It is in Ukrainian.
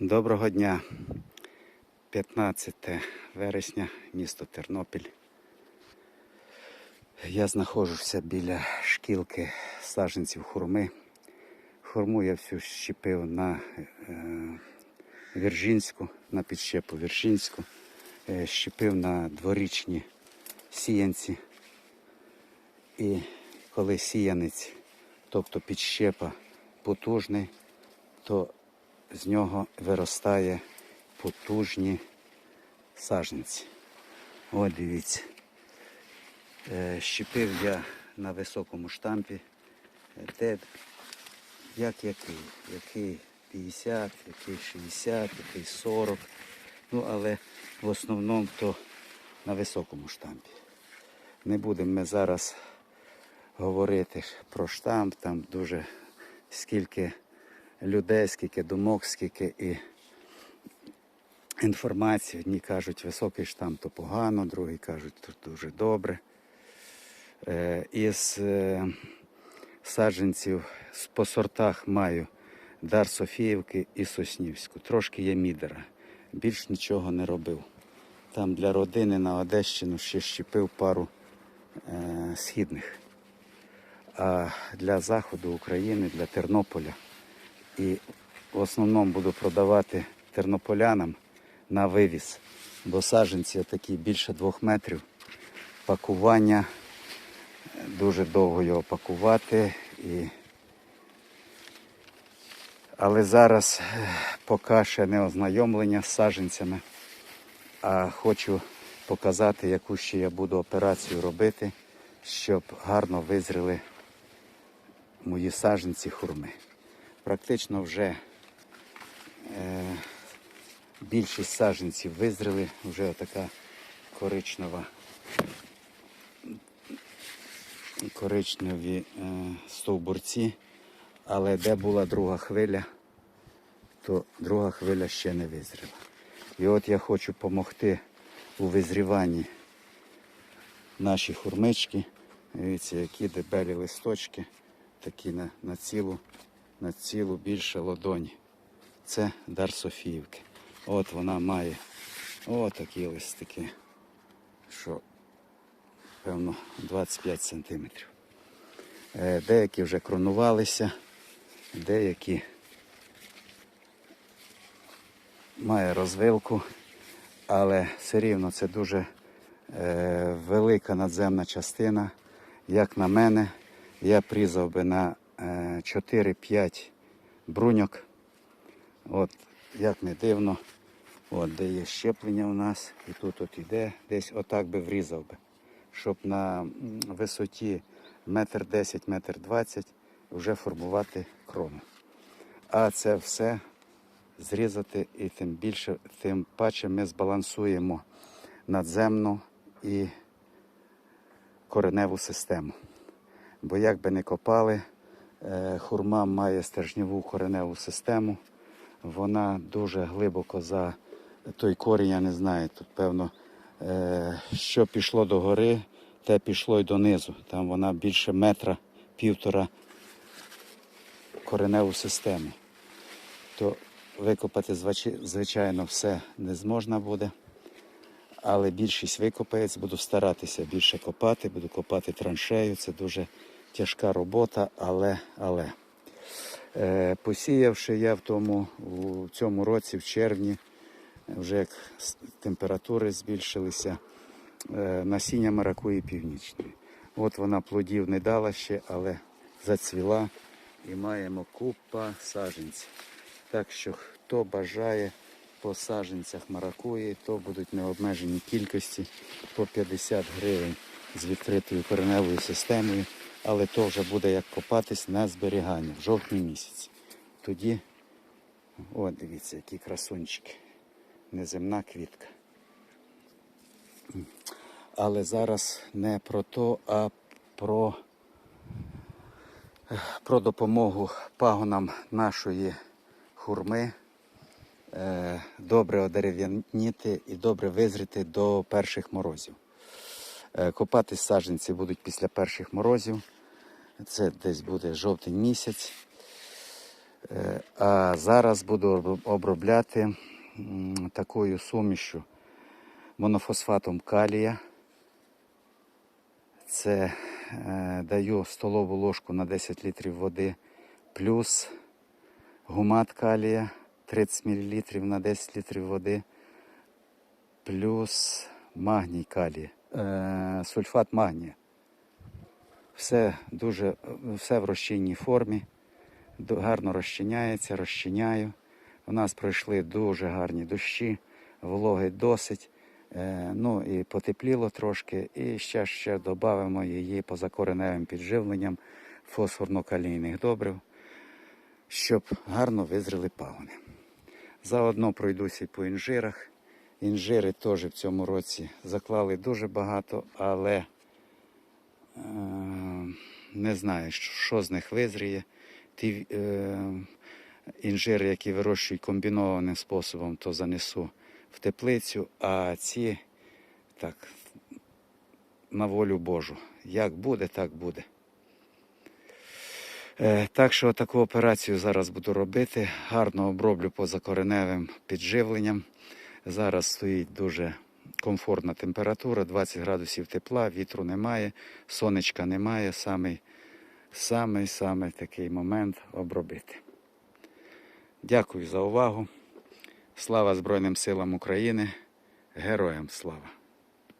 Доброго дня. 15 вересня, місто Тернопіль. Я знаходжуся біля шкілки саджанців хурми. Хурму я всю щепив на е, Віржинську, на підщепу Віржинську, е, щепив на дворічні сіянці. І коли сіянець, тобто підщепа потужний, то з нього виростає потужні саженці. От дивіться. Е, Щепив я на високому штампі. Де, як який? Який 50, який 60, який 40. Ну, але в основному то на високому штампі. Не будемо ми зараз говорити про штамп, там дуже скільки людей, скільки думок, скільки і інформації. Одні кажуть, високий штамп то погано, другі кажуть, то дуже добре. Е, Із е, саджанців по сортах маю Дар Софіївки і Соснівську. Трошки є мідера. Більш нічого не робив. Там для родини на Одещину ще щепив пару е, східних. А для заходу України, для Тернополя і в основному буду продавати тернополянам на вивіз, бо саджанці такі більше двох метрів. Пакування дуже довго його пакувати. І... Але зараз е, поки ще не ознайомлення з саджанцями, а хочу показати, яку ще я буду операцію робити, щоб гарно визріли мої саджанці хурми. Практично вже е, більшість саджанців визріли, вже така коричнева, коричневі е, стовбурці. Але де була друга хвиля, то друга хвиля ще не визріла. І от я хочу допомогти у визріванні наші хурмички. Дивіться, які дебелі листочки, такі на, на цілу, на цілу більше ладоні. Це дар Софіївки. От вона має отакі листики, що певно 25 сантиметрів. Е, Деякі вже кронувалися, деякі має розвилку, але все рівно це дуже е, велика надземна частина. Як на мене, я призав би на 4-5 бруньок. От, як не дивно, от де є щеплення у нас, і тут от іде, десь отак би врізав би, щоб на висоті метр десять, метр двадцять вже формувати крону. А це все зрізати і тим більше, тим паче ми збалансуємо надземну і кореневу систему. Бо як би не копали, е, хурма має стержневу кореневу систему. Вона дуже глибоко за той корінь, я не знаю. Тут, певно, е, що пішло до гори, те пішло й донизу. Там вона більше метра, півтора кореневу систему. То викопати, звичайно, все не зможна буде. Але більшість викопається, буду старатися більше копати, буду копати траншею. Це дуже тяжка робота, але, але. Е, посіявши я в тому у цьому році, в червні, вже як температури збільшилися, е, насіння маракуї північної. От вона плодів не дала ще, але зацвіла і маємо купа саджанців. Так що хто бажає по саджанцях маракуї, то будуть необмежені кількості по 50 гривень з відкритою кореневою системою, але то вже буде як копатись на зберігання в жовтні місяці. Тоді, от дивіться, які красунчики. Неземна квітка. Але зараз не про то, а про, про допомогу пагонам нашої хурми. Е, Добре одерев'яніти і добре визріти до перших морозів. Е, Копатись саджанці будуть після перших морозів. Це десь буде жовтень місяць. Е, А зараз буду обробляти такою сумішю монофосфатом калія. Це е, даю столову ложку на 10 літрів води, плюс гумат калія 30 мл на 10 літрів води, плюс магній калія, е, сульфат магнія. Все дуже, все в розчинній формі. Гарно розчиняється, розчиняю. У нас пройшли дуже гарні дощі, вологи досить. Е, ну і потепліло трошки. І ще, ще додамо її позакореневим підживленням фосфорно-калійних добрив, щоб гарно визріли пагони. Заодно пройдуся по інжирах. Інжири теж в цьому році заклали дуже багато, але е, не знаю, що- з них визріє. Ті е, інжири, які вирощують комбінованим способом, то занесу в теплицю, а ці так, на волю Божу. Як буде, так буде. Е, так що таку операцію зараз буду робити. Гарно оброблю позакореневим підживленням. Зараз стоїть дуже комфортна температура, 20 градусів тепла, вітру немає, сонечка немає. Самий, самий, такий момент обробити. Дякую за увагу. Слава Збройним силам України. Героям слава!